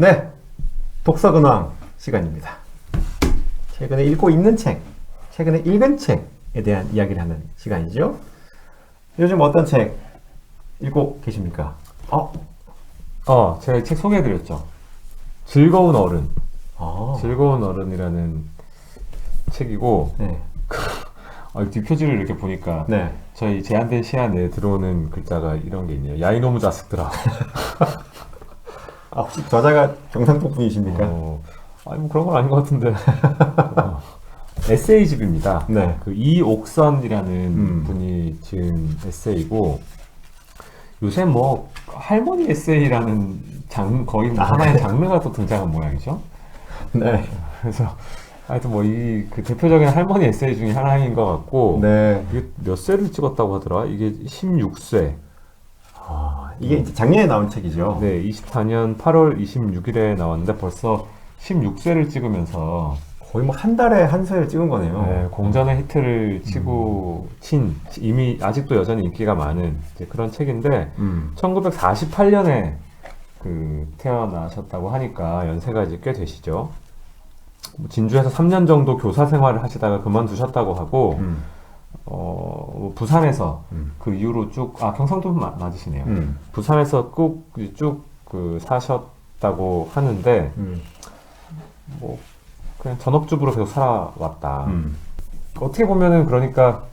네, 독서근황 시간입니다. 최근에 읽고 있는 책, 최근에 읽은 책에 대한 이야기를 하는 시간이죠. 요즘 어떤 책 읽고 계십니까? 어, 어, 제가 이책 소개해드렸죠. 즐거운 어른. 아, 즐거운 어른이라는 책이고, 네, 어, 뒷표지를 이렇게 보니까, 네. 저희 제한된 시야 내에 들어오는 글자가 이런 게 있네요. 야, 이놈의 자식들아. 아, 혹시 저자가 경상도 분이십니까? 어, 아니, 뭐 그런 건 아닌 것 같은데. 어, 에세이집입니다. 네. 그 이옥선이라는 음. 분이 지은 에세이고, 요새 뭐, 할머니 에세이라는 장, 거의 뭐 아. 하나의 장르가 또 등장한 모양이죠. 네, 그래서 하여튼 뭐 이 그 대표적인 할머니 에세이 중에 하나인 것 같고 네. 이게 몇 쇄를 찍었다고 하더라? 이게 16쇄. 아, 이게 이제 작년에 나온 책이죠. 네, 24년 8월 26일에 나왔는데 벌써 16쇄를 찍으면서 거의 뭐 한 달에 한 쇄를 찍은 거네요. 네, 공전의 히트를 치고 친 이미 아직도 여전히 인기가 많은 이제 그런 책인데 음, 1948년에 그 태어나셨다고 하니까 연세가 이제 꽤 되시죠. 뭐 진주에서 3년 정도 교사 생활을 하시다가 그만두셨다고 하고 음, 어, 뭐 부산에서 음. 그 이후로 쭉, 아, 경상도 마- 맞으시네요. 음, 부산에서 쭉쭉 사셨다고 하는데, 음, 뭐, 그냥 전업주부로 계속 살아왔다. 음. 어떻게 보면은 그러니까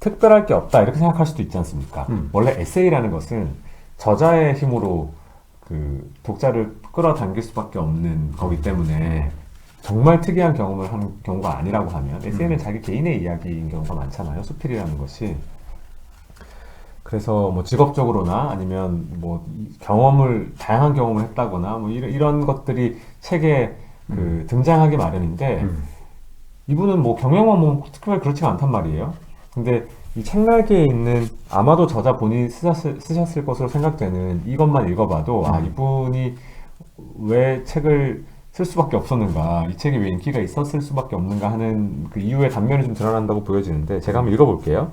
특별할 게 없다. 이렇게 생각할 수도 있지 않습니까? 음. 원래 에세이라는 것은 저자의 힘으로 그 독자를 끌어당길 수밖에 없는 거기 때문에 정말 특이한 경험을 하는 경우가 아니라고 하면 음. 자기 개인의 이야기인 경우가 많잖아요. 수필이라는 것이. 그래서 뭐 직업적으로나 아니면 뭐이 경험을 다양한 경험을 했다거나 뭐 이런, 이런 것들이 책에 그 등장하기 마련인데 음. 이분은 뭐 경영은 뭐 특별히 그렇지가 않단 말이에요. 근데 이 책날개에 있는 아마도 저자 본인이 쓰셨을, 쓰셨을 것으로 생각되는 이것만 읽어봐도 아 음. 이분이 왜 책을 쓸 수밖에 없었는가 이 책이 왜 인기가 있었을 수밖에 없는가 하는 그 이유의 단면이 좀 드러난다고 보여지는데 제가 한번 읽어볼게요.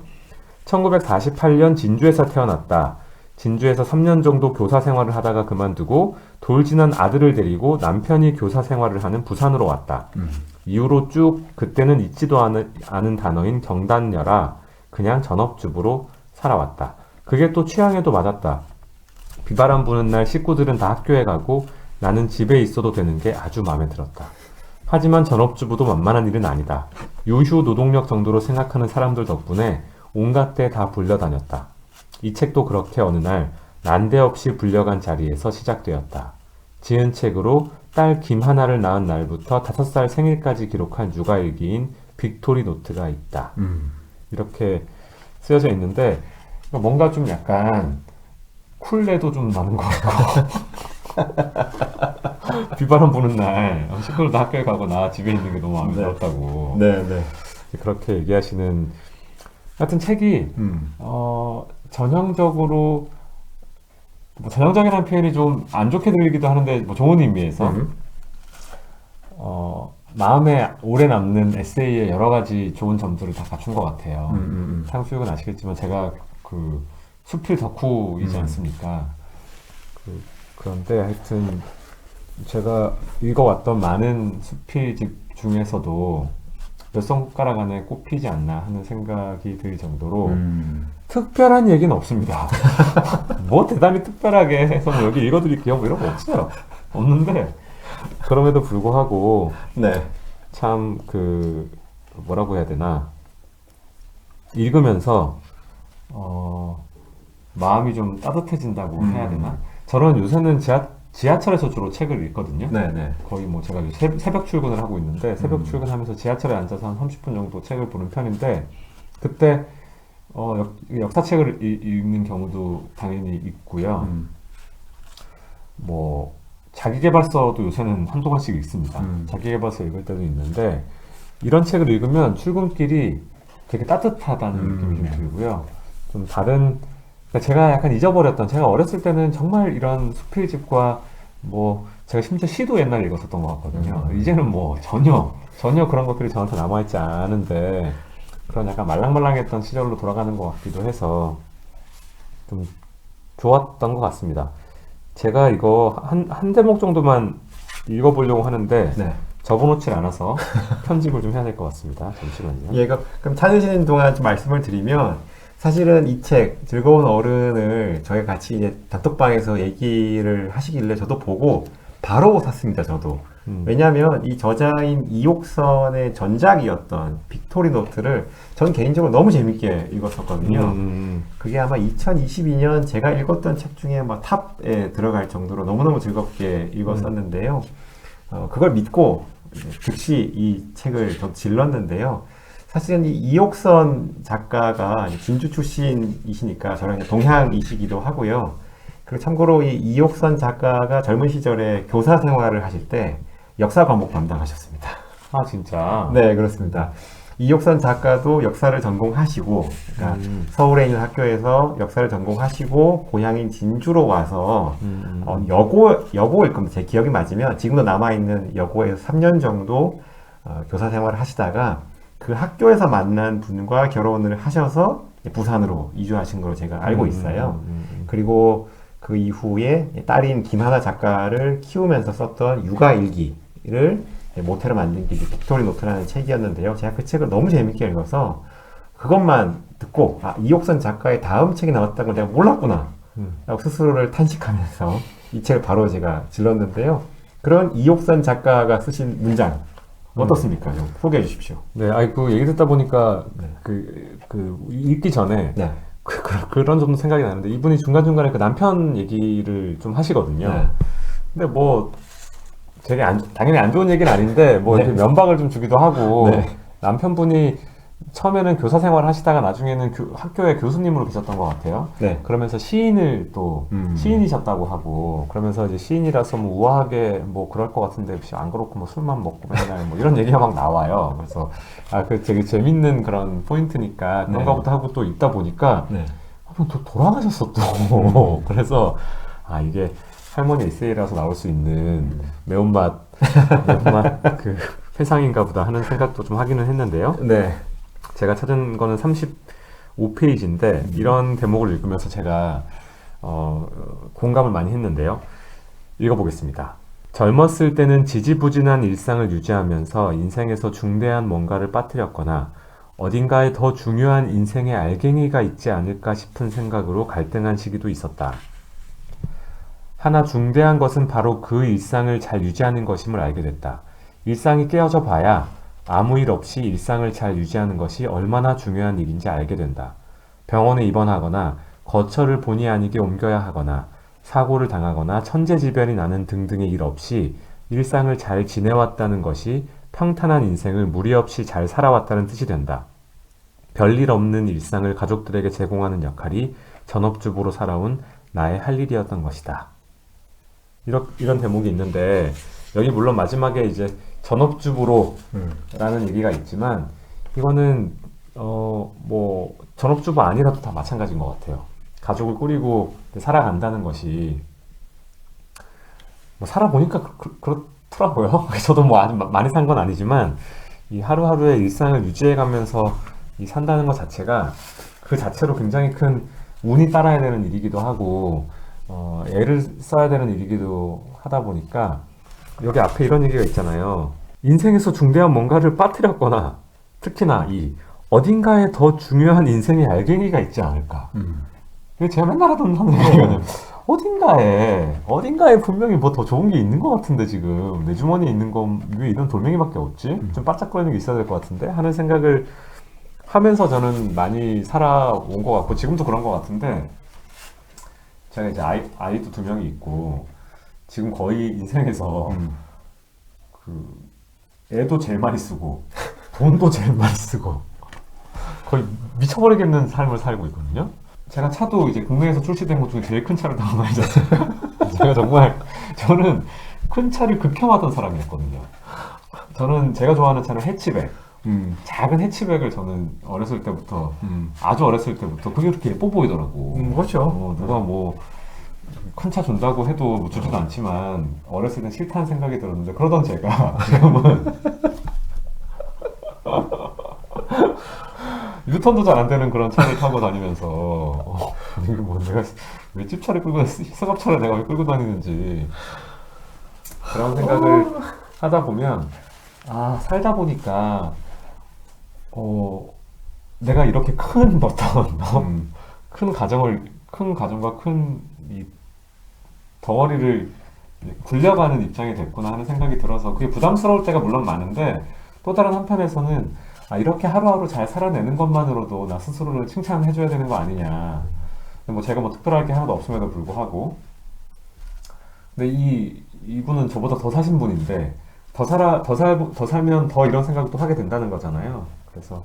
1948년 진주에서 태어났다. 진주에서 3년 정도 교사 생활을 하다가 그만두고 돌진한 아들을 데리고 남편이 교사 생활을 하는 부산으로 왔다. 음. 이후로 쭉 그때는 잊지도 않은, 않은 단어인 경단녀라 그냥 전업주부로 살아왔다. 그게 또 취향에도 맞았다. 비바람 부는 날 식구들은 다 학교에 가고 나는 집에 있어도 되는 게 아주 마음에 들었다. 하지만 전업주부도 만만한 일은 아니다. 유휴 노동력 정도로 생각하는 사람들 덕분에 온갖 데다 불려다녔다. 이 책도 그렇게 어느 날 난데없이 불려간 자리에서 시작되었다. 지은 책으로 딸 김하나를 낳은 날부터 다섯 살 생일까지 기록한 육아일기인 빅토리 노트가 있다. 음. 이렇게 쓰여져 있는데 뭔가 좀 약간 쿨레도 좀 나는 것 같고 비바람 부는 날다 학교에 가고 나 집에 있는 게 너무 마음에 네. 들었다고 네, 네. 그렇게 얘기하시는 하여튼 책이 음. 어, 전형적으로 뭐 전형적이라는 표현이 좀 안 좋게 들리기도 하는데 뭐 좋은 의미에서 음. 어, 마음에 오래 남는 에세이의 여러 가지 좋은 점들을 다 갖춘 것 같아요. 음, 음, 탕수육은 아시겠지만 제가 그 수필 덕후이지 음. 않습니까? 그, 그런데 하여튼 제가 읽어왔던 많은 수필집 중에서도 몇 손가락 안에 꼽히지 않나 하는 생각이 들 정도로 음. 특별한 얘기는 없습니다. 뭐 대단히 특별하게 해서 뭐 여기 읽어드릴게요. 뭐 이런 거 없어요. 없는데 그럼에도 불구하고 네. 참 그 뭐라고 해야 되나 읽으면서 어 마음이 좀 따뜻해진다고 음. 해야 되나? 저는 요새는 지하 지하철에서 주로 책을 읽거든요. 네, 네. 거의 뭐 제가 새- 새벽 출근을 하고 있는데 새벽 음. 출근하면서 지하철에 앉아서 한 30분 정도 책을 보는 편인데 그때 어, 역, 역사책을 이- 읽는 경우도 당연히 있고요. 음. 뭐 자기계발서도 요새는 한두 권씩 읽습니다. 음. 자기계발서 읽을 때도 있는데 이런 책을 읽으면 출근길이 되게 따뜻하다는 음. 느낌이 좀 들고요. 좀 다른 제가 약간 잊어버렸던 제가 어렸을 때는 정말 이런 수필집과 뭐 제가 심지어 시도 옛날에 읽었었던 것 같거든요. 음. 이제는 뭐 전혀 전혀 그런 것들이 저한테 남아있지 않은데 그런 약간 말랑말랑했던 시절로 돌아가는 것 같기도 해서 좀 좋았던 것 같습니다. 제가 이거 한, 한 대목 정도만 읽어보려고 하는데 네. 적어놓질 않아서 편집을 좀 해야 될 것 같습니다. 잠시만요. 얘가 그럼 찾으시는 동안 좀 말씀을 드리면 사실은 이 책 즐거운 어른을 저희 같이 이제 단톡방에서 얘기를 하시길래 저도 보고 바로 샀습니다. 저도 음. 왜냐하면 이 저자인 이옥선의 전작이었던 빅토리 노트를 전 개인적으로 너무 재밌게 읽었었거든요. 음, 그게 아마 2022년 제가 읽었던 책 중에 막 탑에 들어갈 정도로 너무너무 즐겁게 읽었었는데요. 어, 그걸 믿고 즉시 이 책을 좀 질렀는데요. 사실은 이 이옥선 작가가 진주 출신이시니까 저랑 동향이시기도 하고요. 그리고 참고로 이 이옥선 작가가 젊은 시절에 교사 생활을 하실 때 역사 과목 담당하셨습니다. 아 진짜. 네, 그렇습니다. 이옥선 작가도 역사를 전공하시고, 그러니까 음. 서울에 있는 학교에서 역사를 전공하시고, 고향인 진주로 와서, 음, 음, 어, 여고, 여고일 겁니다. 제 기억이 맞으면, 지금도 남아 있는 여고에서 3년 정도 어, 교사 생활을 하시다가, 그 학교에서 만난 분과 결혼을 하셔서 부산으로 이주하신 걸로 제가 알고 음, 있어요. 음, 음, 그리고 그 이후에 딸인 김하나 작가를 키우면서 썼던 육아 일기를 모태로 만든 게 빅토리 노트라는 책이었는데요. 제가 그 책을 너무 재밌게 읽어서 그것만 듣고 아 이옥선 작가의 다음 책이 나왔다는 걸 내가 몰랐구나 음. 라고 스스로를 탄식하면서 이 책을 바로 제가 질렀는데요. 그런 이옥선 작가가 쓰신 문장 어떻습니까? 좀 소개해 주십시오. 네, 아이 그 얘기 듣다 보니까 네. 그, 그 읽기 전에 네. 그, 그, 런 점도 생각이 나는데 이분이 중간 중간에 그 남편 얘기를 좀 하시거든요. 네. 근데 뭐 되게 안, 당연히 안 좋은 얘기는 아닌데 뭐 네. 이렇게 면박을 좀 주기도 하고 네. 남편분이 처음에는 교사 생활을 하시다가 나중에는 교- 학교의 교수님으로 계셨던 것 같아요. 네. 그러면서 시인을 또 음. 시인이셨다고 하고 그러면서 이제 시인이라서 뭐 우아하게 뭐 그럴 것 같은데 혹시 안 그렇고 뭐 술만 먹고 맨날 뭐 이런 얘기가 막 나와요. 그래서 아 그 되게 재밌는 그런 포인트니까 그런가 네. 보다 하고 또 읽다 보니까 네. 한번 또 돌아가셨어 또. 그래서 아 이게 할머니 에세이라서 나올 수 있는 매운맛 매운맛 그 회상인가 보다 하는 생각도 좀 하기는 했는데요. 네. 제가 찾은 거는 35페이지인데 이런 대목을 읽으면서 제가 어, 공감을 많이 했는데요. 읽어보겠습니다. 젊었을 때는 지지부진한 일상을 유지하면서 인생에서 중대한 뭔가를 빠뜨렸거나 어딘가에 더 중요한 인생의 알갱이가 있지 않을까 싶은 생각으로 갈등한 시기도 있었다. 하나 중대한 것은 바로 그 일상을 잘 유지하는 것임을 알게 됐다. 일상이 깨어져 봐야 아무 일 없이 일상을 잘 유지하는 것이 얼마나 중요한 일인지 알게 된다. 병원에 입원하거나 거처를 본의 아니게 옮겨야 하거나 사고를 당하거나 천재지변이 나는 등등의 일 없이 일상을 잘 지내왔다는 것이 평탄한 인생을 무리 없이 잘 살아왔다는 뜻이 된다. 별일 없는 일상을 가족들에게 제공하는 역할이 전업주부로 살아온 나의 할 일이었던 것이다. 이런, 이런 대목이 있는데, 여기 물론 마지막에 이제 전업주부로 음. 라는 얘기가 있지만 이거는 어 뭐 전업주부 아니라도 다 마찬가지인 것 같아요. 가족을 꾸리고 살아간다는 것이 뭐 살아보니까 그, 그, 렇더라고요 저도 뭐 아주 마- 많이 산 건 아니지만 이 하루하루의 일상을 유지해가면서 이 산다는 것 자체가 그 자체로 굉장히 큰 운이 따라야 되는 일이기도 하고 어, 애를 써야 되는 일이기도 하다 보니까 여기 앞에 이런 얘기가 있잖아요. 인생에서 중대한 뭔가를 빠뜨렸거나 특히나 이 어딘가에 더 중요한 인생의 알갱이가 있지 않을까. 음. 이게 제가 맨날 하던 하는 얘기거든요. 어딘가에 어딘가에 분명히 뭐 더 좋은 게 있는 것 같은데 지금 내 주머니에 있는 건 왜 이런 돌멩이밖에 없지? 좀 바짝거리는 게 있어야 될 것 같은데 하는 생각을 하면서 저는 많이 살아온 것 같고 지금도 그런 것 같은데 제가 이제 아이 아이도 두 명이 있고 지금 거의 인생에서 음. 그 애도 제일 많이 쓰고 돈도 제일 많이 쓰고 거의 미쳐버리겠는 삶을 살고 있거든요. 제가 차도 이제 국내에서 출시된 것 중에 제일 큰 차를 타고 다니잖아요. 제가 정말 저는 큰 차를 극혐하던 사람이었거든요. 저는 제가 좋아하는 차는 해치백. 음. 작은 해치백을 저는 어렸을 때부터 음. 아주 어렸을 때부터 그게 그렇게 예뻐 보이더라고. 음, 그렇죠. 어, 누가 뭐 큰 차 준다고 해도 뭐 주지도 않지만 어렸을 땐 싫다는 생각이 들었는데 그러던 제가 지금은 유턴도 잘 안 되는 그런 차를 타고 다니면서 어, 이게 뭐 내가 왜 집차를 끌고 승합차를 내가 왜 끌고 다니는지 그런 생각을 하다 보면 아 살다 보니까 어 내가 이렇게 큰 어떤 음. 큰 가정을 큰 가정과 큰 이 덩어리를 굴려가는 입장이 됐구나 하는 생각이 들어서 그게 부담스러울 때가 물론 많은데 또 다른 한편에서는 아, 이렇게 하루하루 잘 살아내는 것만으로도 나 스스로를 칭찬해줘야 되는 거 아니냐. 뭐 제가 뭐 특별할 게 하나도 없음에도 불구하고 근데 이 이분은 저보다 더 사신 분인데 더 살아 더 살 더 살면 더 이런 생각도 하게 된다는 거잖아요. 그래서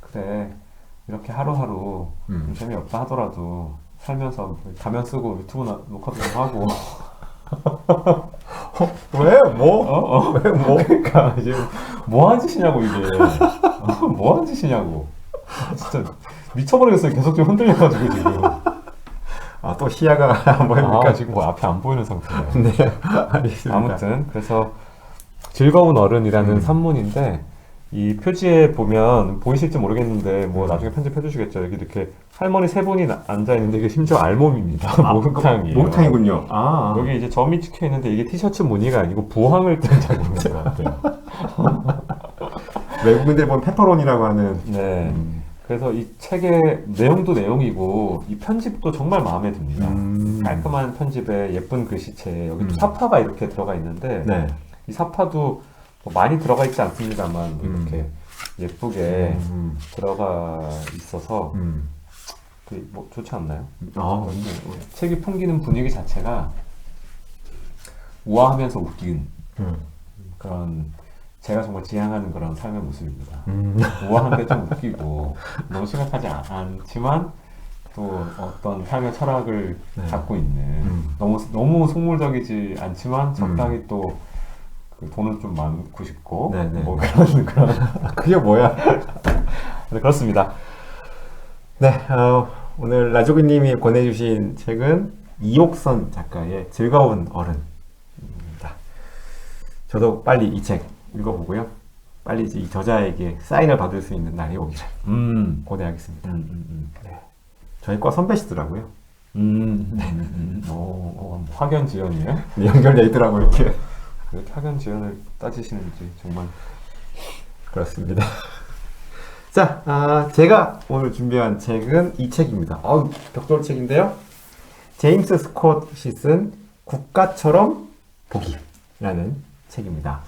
그래 이렇게 하루하루 좀 음. 재미없다 하더라도 살면서 가면 쓰고 유튜브 나- 녹화도 좀 하고 왜? 뭐? 어? 어? 왜? 뭐? 그러니까 이제 뭐 하는 짓이냐고 이게 어, 뭐 하는 짓이냐고 진짜 미쳐버리겠어요 계속 좀 흔들려가지고 지금 아, 또 시야가 안 보입니까? 아 지금 뭐 앞에 안 보이는 상태예요 네, 알겠습니다. 아무튼 그래서 즐거운 어른이라는 음. 산문인데 이 표지에 보면 보이실지 모르겠는데 뭐 나중에 편집해 주시겠죠 여기 이렇게 할머니 세 분이 나- 앉아 있는데 이게 심지어 알몸입니다 아, 목욕탕이에요 목욕탕이군요. 아, 여기 이제 점이 찍혀 있는데 이게 티셔츠 무늬가 아니고 부항을 뜬 작품인 것 같아요 외국인들 보면 페퍼론이라고 하는. 네 음. 그래서 이 책의 내용도 내용이고 이 편집도 정말 마음에 듭니다. 음. 깔끔한 편집에 예쁜 글씨체 여기 또 음. 사파가 이렇게 들어가 있는데 네. 이 사파도 뭐 많이 들어가 있지 않습니다만 음. 이렇게 예쁘게 음. 들어가 있어서 음. 그 뭐 좋지 않나요? 아, 책이 풍기는 분위기 자체가 우아하면서 웃긴 음. 그런 제가 정말 지향하는 그런 삶의 모습입니다. 음. 우아한데 좀 웃기고 너무 심각하지 않, 않지만 또 어떤 삶의 철학을 네. 갖고 있는 음. 너무 너무 속물적이지 않지만 적당히 또그 돈은 좀 많고 싶고 네, 네. 뭐 그런 그런 그게 뭐야? 네, 그렇습니다. 네, 어, 오늘 라조기님이 권해주신 책은 이옥선 작가의 즐거운 어른입니다. 저도 빨리 이 책 읽어보고요. 빨리 이 저자에게 사인을 받을 수 있는 날이 오기를 음, 고대하겠습니다. 음, 음, 저희 과 선배시더라고요. 음, 음, 음, 음. 오, 오, 학연지연이에요? 네, 연결돼 있더라고요, 이렇게. 이렇게 학연지연을 따지시는지 정말 그렇습니다. 자, 아, 제가 오늘 준비한 책은 이 책입니다. 어우, 벽돌 책인데요. 제임스 스콧이 쓴 국가처럼 보기라는 책입니다.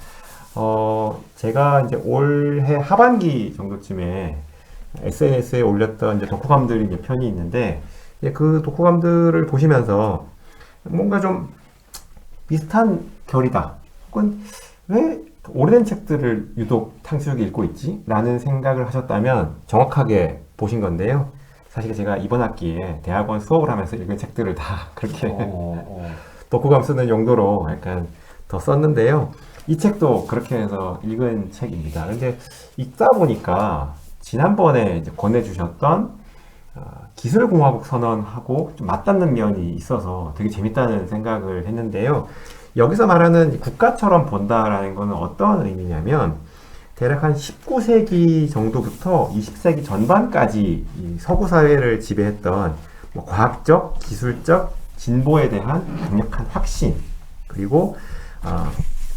어, 제가 이제 올해 하반기 정도쯤에 SNS에 올렸던 이제 독후감들이 몇 편이 있는데, 이제 그 독후감들을 보시면서 뭔가 좀 비슷한 결이다. 혹은 왜 오래된 책들을 유독 탕수육이 읽고 있지? 라는 생각을 하셨다면 정확하게 보신 건데요. 사실 제가 이번 학기에 대학원 수업을 하면서 읽은 책들을 다 그렇게 어, 어. 독후감 쓰는 용도로 약간 더 썼는데요. 이 책도 그렇게 해서 읽은 책입니다. 근데 읽다 보니까 지난번에 권해주셨던 어, 기술공화국 선언하고 좀 맞닿는 면이 있어서 되게 재밌다는 생각을 했는데요. 여기서 말하는 국가처럼 본다라는 것은 어떤 의미냐면 대략 한 19세기 정도부터 20세기 전반까지 이 서구 사회를 지배했던 뭐 과학적, 기술적 진보에 대한 강력한 확신 그리고 아,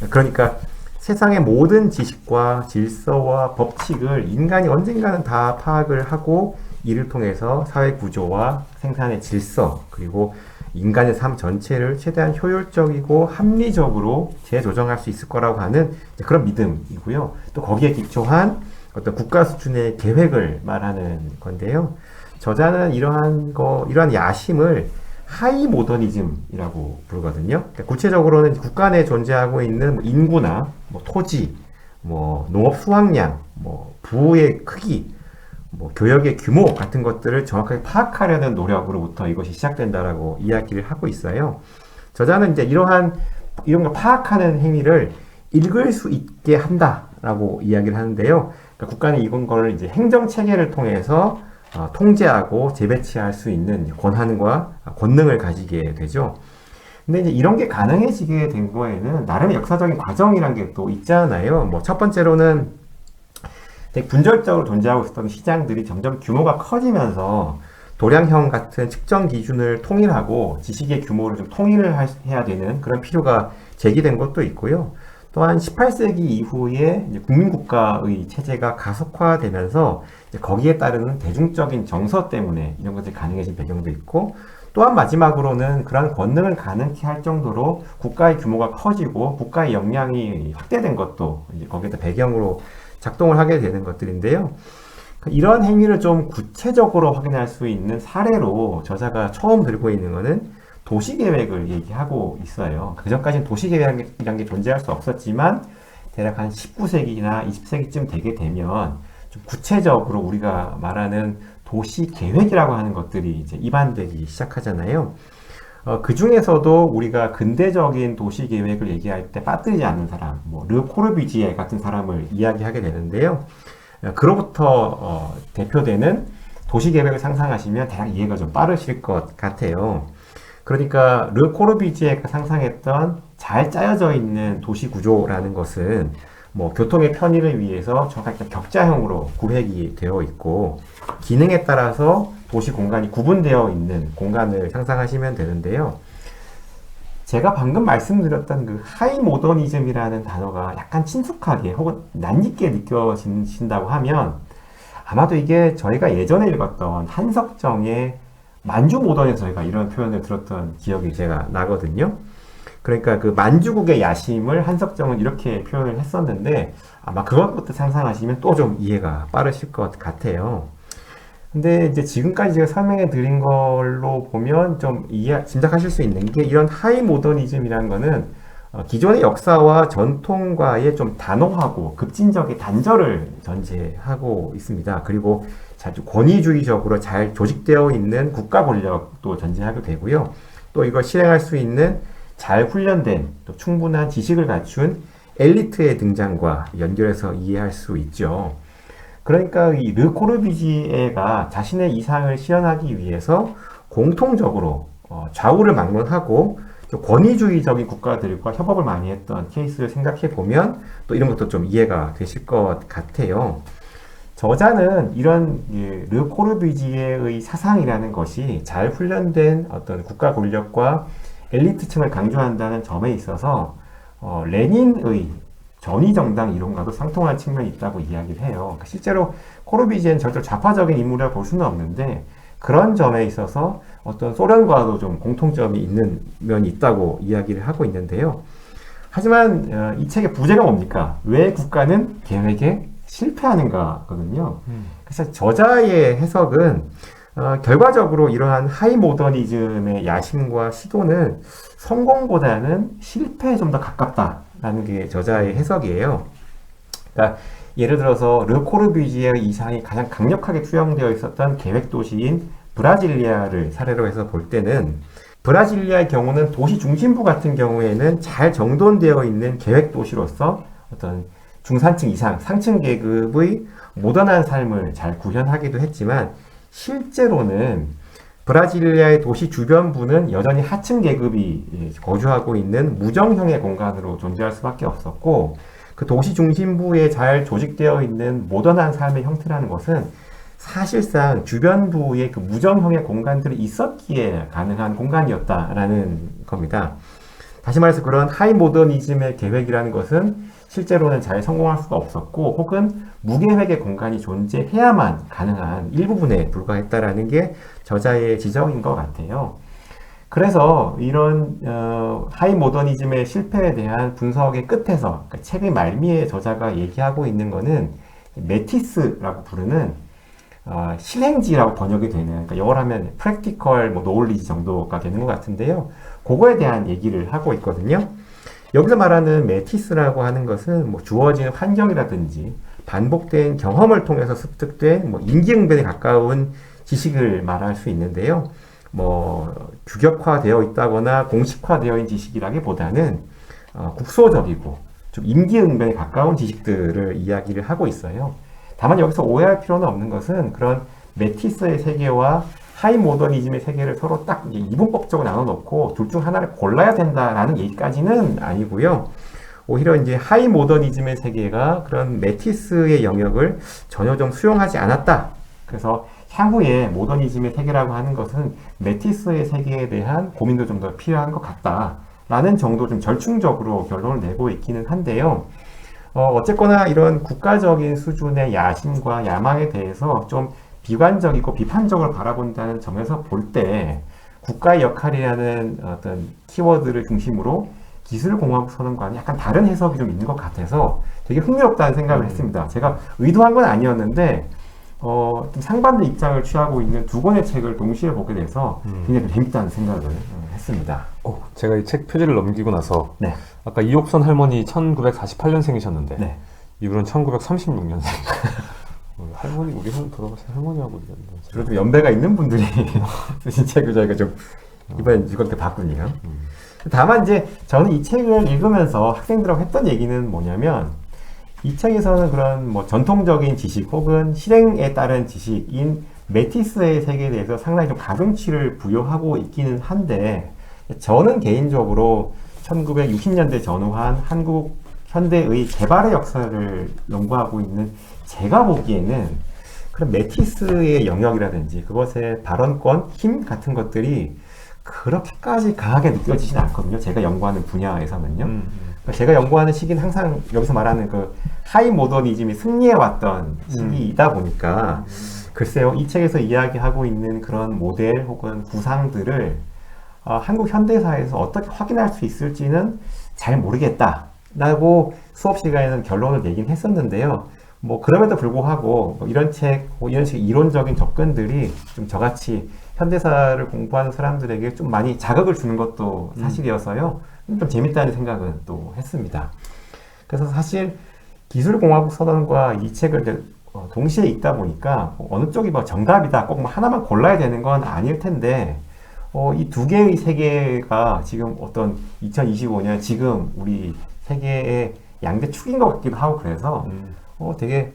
그러니까 세상의 모든 지식과 질서와 법칙을 인간이 언젠가는 다 파악을 하고 이를 통해서 사회 구조와 생산의 질서 그리고 인간의 삶 전체를 최대한 효율적이고 합리적으로 재조정할 수 있을 거라고 하는 그런 믿음이고요. 또 거기에 기초한 어떤 국가 수준의 계획을 말하는 건데요. 저자는 이러한 거, 이러한 야심을 하이 모더니즘이라고 부르거든요. 그러니까 구체적으로는 국가 내에 존재하고 있는 뭐 인구나 뭐 토지, 뭐 농업 수확량, 뭐 부의 크기, 뭐 교역의 규모 같은 것들을 정확하게 파악하려는 노력으로부터 이것이 시작된다라고 이야기를 하고 있어요. 저자는 이제 이러한 이런 걸 파악하는 행위를 읽을 수 있게 한다라고 이야기를 하는데요. 그러니까 국가는 이건 걸 이제 행정 체계를 통해서 어, 통제하고 재배치할 수 있는 권한과 권능을 가지게 되죠. 근데 이제 이런 게 가능해지게 된 거에는 나름의 역사적인 과정이란 게 또 있잖아요. 뭐 첫 번째로는 되게 분절적으로 존재하고 있었던 시장들이 점점 규모가 커지면서 도량형 같은 측정 기준을 통일하고 지식의 규모를 좀 통일을 할- 해야 되는 그런 필요가 제기된 것도 있고요. 또한 18세기 이후에 국민국가의 체제가 가속화되면서 거기에 따르는 대중적인 정서 때문에 이런 것들이 가능해진 배경도 있고 또한 마지막으로는 그러한 권능을 가능케 할 정도로 국가의 규모가 커지고 국가의 역량이 확대된 것도 이제 거기에다 배경으로 작동을 하게 되는 것들인데요. 이런 행위를 좀 구체적으로 확인할 수 있는 사례로 저자가 처음 들고 있는 것은 도시계획을 얘기하고 있어요. 그 전까지는 도시계획이라는 게 존재할 수 없었지만 대략 한 19세기나 20세기쯤 되게 되면 좀 구체적으로 우리가 말하는 도시계획이라고 하는 것들이 이제 입안되기 시작하잖아요. 어, 그 중에서도 우리가 근대적인 도시 계획을 얘기할 때 빠뜨리지 않는 사람, 뭐, 르 코르비지에 같은 사람을 이야기하게 되는데요. 어, 그로부터 어, 대표되는 도시 계획을 상상하시면 대략 이해가 좀 빠르실 것 같아요. 그러니까 르 코르비지에가 상상했던 잘 짜여져 있는 도시 구조라는 것은 뭐 교통의 편의를 위해서 정확하게 격자형으로 구획이 되어 있고 기능에 따라서 도시 공간이 구분되어 있는 공간을 상상하시면 되는데요. 제가 방금 말씀드렸던 그 하이 모더니즘이라는 단어가 약간 친숙하게 혹은 낯익게 느껴진다고 하면 아마도 이게 저희가 예전에 읽었던 한석정의 만주 모던에서 저희가 이런 표현을 들었던 기억이 제가 나거든요. 그러니까 그 만주국의 야심을 한석정은 이렇게 표현을 했었는데 아마 그것부터 상상하시면 또 좀 이해가 빠르실 것 같아요. 근데 이제 지금까지 제가 설명해 드린 걸로 보면 좀 이해, 짐작하실 수 있는 게 이런 하이 모더니즘이라는 거는 어, 기존의 역사와 전통과의 좀 단호하고 급진적인 단절을 전제하고 있습니다. 그리고 자주 권위주의적으로 잘 조직되어 있는 국가 권력도 전제하게 되고요. 또 이걸 실행할 수 있는 잘 훈련된 또 충분한 지식을 갖춘 엘리트의 등장과 연결해서 이해할 수 있죠. 그러니까 이 르코르비지에가 자신의 이상을 실현하기 위해서 공통적으로 어, 좌우를 막론하고 좀 권위주의적인 국가들과 협업을 많이 했던 케이스를 생각해 보면 또 이런 것도 좀 이해가 되실 것 같아요. 저자는 이런 예, 르코르비지에의 사상이라는 것이 잘 훈련된 어떤 국가 권력과 엘리트층을 강조한다는 점에 있어서 어, 레닌의 전위 정당 이론과도 상통한 측면이 있다고 이야기를 해요. 그러니까 실제로 코르비지엔 절대 좌파적인 인물이라 볼 수는 없는데 그런 점에 있어서 어떤 소련과도 좀 공통점이 있는 면이 있다고 이야기를 하고 있는데요. 하지만 어, 이 책의 부제가 뭡니까? 왜 국가는 계획에 실패하는가거든요. 그래서 저자의 해석은 어, 결과적으로 이러한 하이 모더니즘의 야심과 시도는 성공보다는 실패에 좀 더 가깝다 라는 게 저자의 해석이에요. 그러니까 예를 들어서 르 코르비지의 이상이 가장 강력하게 투영되어 있었던 계획 도시인 브라질리아를 사례로 해서 볼 때는 브라질리아의 경우는 도시 중심부 같은 경우에는 잘 정돈되어 있는 계획 도시로서 어떤 중산층 이상 상층 계급의 모던한 삶을 잘 구현하기도 했지만 실제로는 브라질리아의 도시 주변부는 여전히 하층 계급이 예, 거주하고 있는 무정형의 공간으로 존재할 수밖에 없었고 그 도시 중심부에 잘 조직되어 있는 모던한 삶의 형태라는 것은 사실상 주변부의 그 무정형의 공간들이 있었기에 가능한 공간이었다라는 겁니다. 다시 말해서 그런 하이 모더니즘의 계획이라는 것은 실제로는 잘 성공할 수가 없었고 혹은 무계획의 공간이 존재해야만 가능한 일부분에 불과했다라는 게 저자의 지적인 것 같아요. 그래서 이런 어, 하이 모더니즘의 실패에 대한 분석의 끝에서 그러니까 책의 말미에 저자가 얘기하고 있는 거는 메티스라고 부르는 어, 실행지라고 번역이 되는 그러니까 영어로 하면 practical 뭐 knowledge 정도가 되는 것 같은데요. 그거에 대한 얘기를 하고 있거든요. 여기서 말하는 메티스라고 하는 것은 뭐 주어진 환경이라든지 반복된 경험을 통해서 습득된 뭐 인기응변에 가까운 지식을 말할 수 있는데요. 뭐 규격화되어 있다거나 공식화되어 있는 지식이라기보다는 어, 국소적이고 좀 임기응변에 가까운 지식들을 이야기를 하고 있어요. 다만 여기서 오해할 필요는 없는 것은 그런 메티스의 세계와 하이 모더니즘의 세계를 서로 딱 이분법적으로 나눠 놓고 둘 중 하나를 골라야 된다라는 얘기까지는 아니고요. 오히려 이제 하이 모더니즘의 세계가 그런 메티스의 영역을 전혀 좀 수용하지 않았다. 그래서 향후에 모더니즘의 세계라고 하는 것은 메티스의 세계에 대한 고민도 좀 더 필요한 것 같다. 라는 정도 좀 절충적으로 결론을 내고 있기는 한데요. 어, 어쨌거나 이런 국가적인 수준의 야심과 야망에 대해서 좀 비관적이고 비판적으로 바라본다는 점에서 볼 때 국가의 역할이라는 어떤 키워드를 중심으로 기술공학 선언과는 약간 다른 해석이 좀 있는 것 같아서 되게 흥미롭다는 생각을 했습니다. 제가 의도한 건 아니었는데 어, 좀 상반된 입장을 취하고 있는 두 권의 책을 동시에 보게 돼서 굉장히 재밌다는 생각을 어, 했습니다. 어, 제가 이 책 표지를 넘기고 나서 네. 아까 이옥선 할머니 1948년생이셨는데 네. 이분은 1936년생. 할머니 우리 할 돌아가신 할머니하고 주로 좀 연배가 있는 분들이 쓰신 책을 저희가 좀 이번에 즐겁게 봤군요. 다만 이제 저는 이 책을 읽으면서 학생들하고 했던 얘기는 뭐냐면 이 책에서는 그런 뭐 전통적인 지식 혹은 실행에 따른 지식인 메티스의 세계에 대해서 상당히 좀 가중치를 부여하고 있기는 한데 저는 개인적으로 1960년대 전후한 한국 현대의 개발의 역사를 연구하고 있는 제가 보기에는 그런 메티스의 영역이라든지 그것의 발언권, 힘 같은 것들이 그렇게까지 강하게 느껴지진 않거든요. 제가 연구하는 분야에서는요. 음, 그러니까 제가 연구하는 시기는 항상 여기서 말하는 그 하이 모더니즘이 승리해왔던 시기이다 보니까 글쎄요, 이 책에서 이야기하고 있는 그런 모델 혹은 구상들을 어, 한국 현대사에서 어떻게 확인할 수 있을지는 잘 모르겠다라고 수업 시간에는 결론을 내긴 했었는데요. 뭐 그럼에도 불구하고 뭐 이런 책, 뭐 이런 식 이론적인 접근들이 좀 저같이 현대사를 공부하는 사람들에게 좀 많이 자극을 주는 것도 사실이어서요. 좀 재밌다는 생각은 또 했습니다. 그래서 사실 기술공화국 선언과 이 책을 어, 동시에 읽다 보니까 뭐 어느 쪽이 뭐 정답이다, 꼭 뭐 하나만 골라야 되는 건 아닐 텐데 어, 이 두 개의 세계가 지금 어떤 2025년 지금 우리 세계의 양대 축인 것 같기도 하고 그래서 음. 어, 되게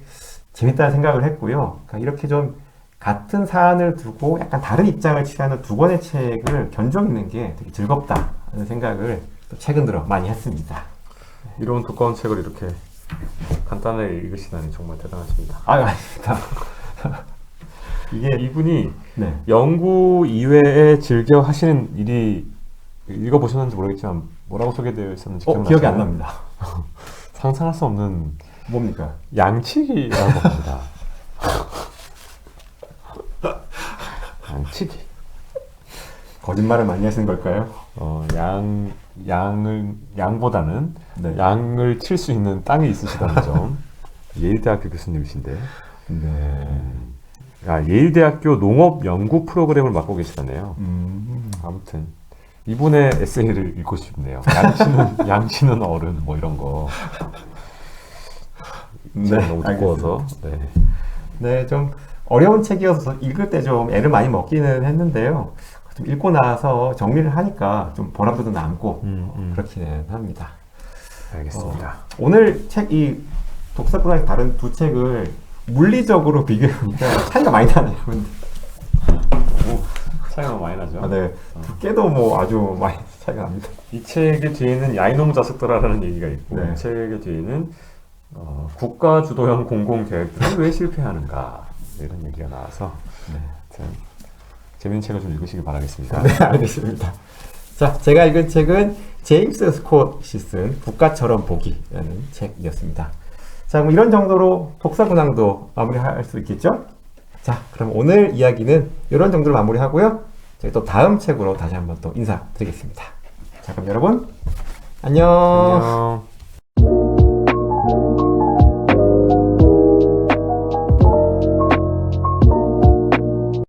재밌다는 생각을 했고요. 그러니까 이렇게 좀 같은 사안을 두고 약간 다른 입장을 취하는 두 권의 책을 견적 읽는 게 되게 즐겁다는 생각을 또 최근 들어 많이 했습니다. 이런 두꺼운 책을 이렇게 간단하게 읽으시다니 정말 대단하십니다. 아, 아닙니다. 이게 이분이 네. 연구 이외에 즐겨 하시는 일이 읽어보셨는지 모르겠지만 뭐라고 소개되어 있었는지 어, 기억이 안? 납니다. 상상할 수 없는 뭡니까? 양치기라고 합니다. 양치기. 거짓말을 많이 하시는 걸까요? 어, 양 양을 양보다는 네. 양을 칠 수 있는 땅이 있으시다는 점. 예일대학교 교수님이신데, 네. 아, 예일대학교 농업 연구 프로그램을 맡고 계시다네요. 음. 아무튼 이분의 에세이를 읽고 싶네요. 양치는 양치는 어른 뭐 이런 거. 제가 너무 두꺼워서. 네. 네, 좀 어려운 책이어서 읽을 때 좀 애를 많이 먹기는 했는데요. 좀 읽고 나서 정리를 하니까 좀 보람도 남고 음, 음. 그렇기는 합니다. 알겠습니다. 오늘 책 이 독서권의 다른 두 책을 물리적으로 비교해보니까 차이가 많이 나네요. 근데. 차이가 많이 나죠. 아, 네. 두께도 뭐 아주 많이 차이가 납니다. 이 책의 뒤에는 야이놈 자식들아라는 얘기가 있고 네. 이 책의 뒤에는 어, 국가 주도형 공공 계획들은 왜 실패하는가 이런 얘기가 나와서 네. 재밌는 책을 좀 읽으시길 바라겠습니다. 네, 알겠습니다. 자, 제가 읽은 책은 제임스 스콧이 쓴 국가처럼 보기라는 책이었습니다. 자, 그럼 이런 정도로 독서 근황도 마무리할 수 있겠죠? 자, 그럼 오늘 이야기는 이런 정도로 마무리하고요. 저희 또 다음 책으로 다시 한번 또 인사드리겠습니다. 자, 그럼 여러분, 안녕. 안녕.